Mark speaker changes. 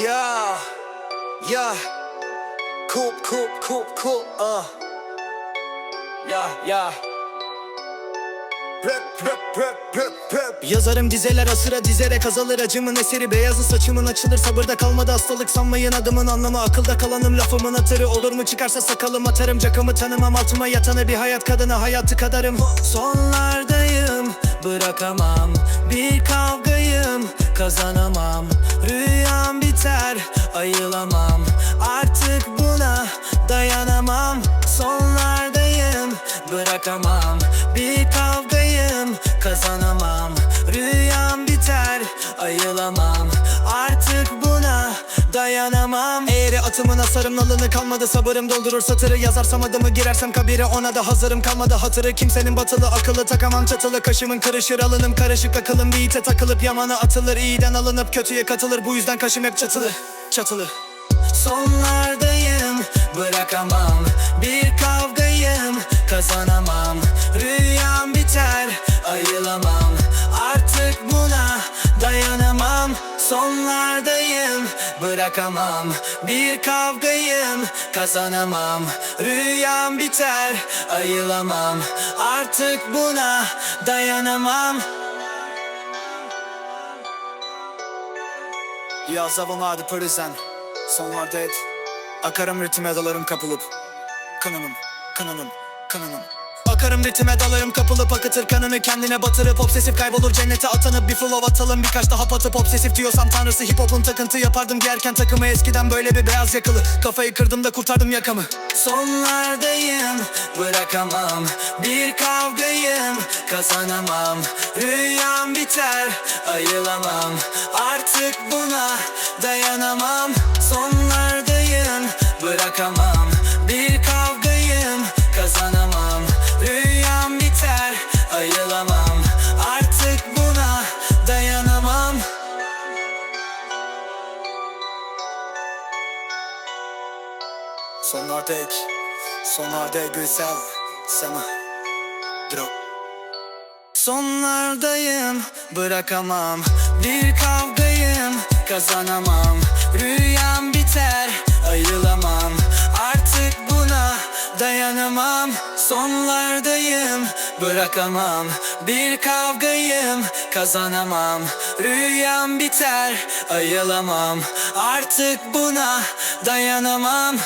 Speaker 1: Yeah, yeah. Cool, cool, cool, cool. Uh. Yeah, yeah. Rap, rap, rap, rap, rap.
Speaker 2: Yazarım dizeler asıra dizerek azalır acımın eseri Beyazı saçımın açılır sabırda kalmadı hastalık sanmayın adımın anlamı Akılda kalanım lafımın hatırı olur mu çıkarsa sakalım atarım Cakamı tanımam altıma yatanı bir hayat kadını hayatı kadarım Sonlardayım bırakamam bir kavgayım kazanamam Rüyam biter ayılamam artık buna dayanamam. Sonlardayım bırakamam. Bir kavgayım kazanamam. Rüyam biter ayılamam. Artık buna dayanamam. Eğri atımın asarım nalını kalmadı. Sabırım doldurur satırı Yazarsam adımı girersem kabire. Ona da hazırım kalmadı hatırı. Kimsenin batılı akıllı takamam çatılı. Kaşımın kırışır alınım Karışık. Akılım bir ite takılıp yamana atılır. İyiden alınıp kötüye katılır. Bu yüzden kaşım hep çatılı çatılı. Sonlardayım bırakamam. Bir kavgayım kazanamam. Rüyam biter ayılamam. Artık buna dayanamam. Sonlardayım bırakamam. Bir kavgayım kazanamam. Rüyam biter ayılamam. Artık buna dayanamam. Yazavım adı pörüzen Sonlarda et Akarım ritme dalarım kapılıp. Kananım, kananım, kananım Akarım ritme dalarım kapılıp akıtır kanını kendine batırıp Obsesif kaybolur cennete atanıp bir flow atalım Birkaç daha patıp obsesif diyorsam tanrısı hip hop'un takıntı yapardım Giyerken takımı eskiden böyle bir beyaz yakalı Kafayı kırdım da kurtardım yakamı. Sonlardayım bırakamam Bir kavgayım kazanamam Rüyam biter ayılamam Artık buna dayanamam Sonlarda ek Sonlarda güzel Sana. Drop. Sonlardayım bırakamam. Bir kavgayım kazanamam. Rüyam biter ayrılamam. Artık buna dayanamam. Sonlardayım bırakamam. Bir kavgayım kazanamam. Rüyam biter ayılamam Artık buna dayanamam